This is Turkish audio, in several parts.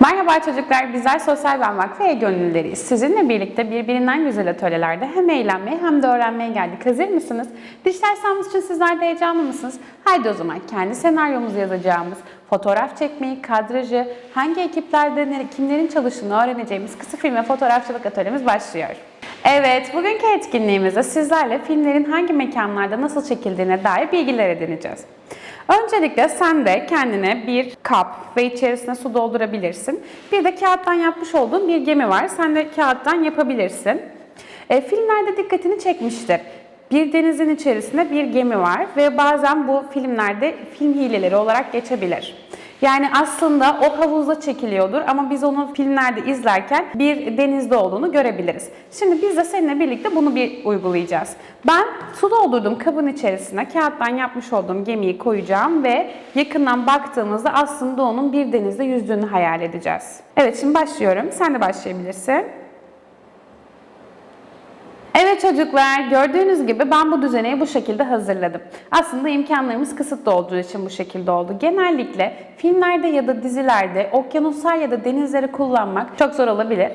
Merhaba çocuklar, bizler Sosyal Ben Vakfı E Gönüllüleriyiz. Sizinle birlikte birbirinden güzel atölyelerde hem eğlenmeye hem de öğrenmeye geldik. Hazır mısınız? Dijital sanatımız için sizler de heyecanlı mısınız? Haydi o zaman kendi senaryomuzu yazacağımız, fotoğraf çekmeyi, kadrajı, hangi ekiplerde kimlerin çalıştığını öğreneceğimiz kısa film ve fotoğrafçılık atölyemiz başlıyor. Evet, bugünkü etkinliğimizde sizlerle filmlerin hangi mekanlarda nasıl çekildiğine dair bilgiler edineceğiz. Öncelikle sen de kendine bir kap ve içerisine su doldurabilirsin. Bir de kağıttan yapmış olduğun bir gemi var. Sen de kağıttan yapabilirsin. E, filmlerde dikkatini çekmiştir. Bir denizin içerisinde bir gemi var ve bazen bu filmlerde film hileleri olarak geçebilir. Yani aslında o havuzda çekiliyordur ama biz onu filmlerde izlerken bir denizde olduğunu görebiliriz. Şimdi biz de seninle birlikte bunu bir uygulayacağız. Ben su doldurdum kabın içerisine kağıttan yapmış olduğum gemiyi koyacağım ve yakından baktığımızda aslında onun bir denizde yüzdüğünü hayal edeceğiz. Evet şimdi başlıyorum. Sen de başlayabilirsin. Evet çocuklar, gördüğünüz gibi ben bu düzeneyi bu şekilde hazırladım. Aslında imkanlarımız kısıtlı olduğu için bu şekilde oldu. Genellikle filmlerde ya da dizilerde okyanuslar ya da denizleri kullanmak çok zor olabilir.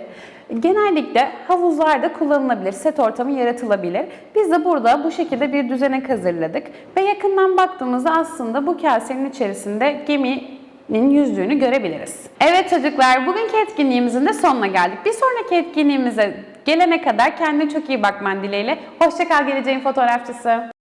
Genellikle havuzlarda kullanılabilir, set ortamı yaratılabilir. Biz de burada bu şekilde bir düzenek hazırladık ve yakından baktığımızda aslında bu kasenin içerisinde gemi nin yüzdüğünü görebiliriz. Evet çocuklar, bugünkü etkinliğimizin de sonuna geldik. Bir sonraki etkinliğimize gelene kadar kendine çok iyi bakman dileğiyle. Hoşçakal geleceğin fotoğrafçısı.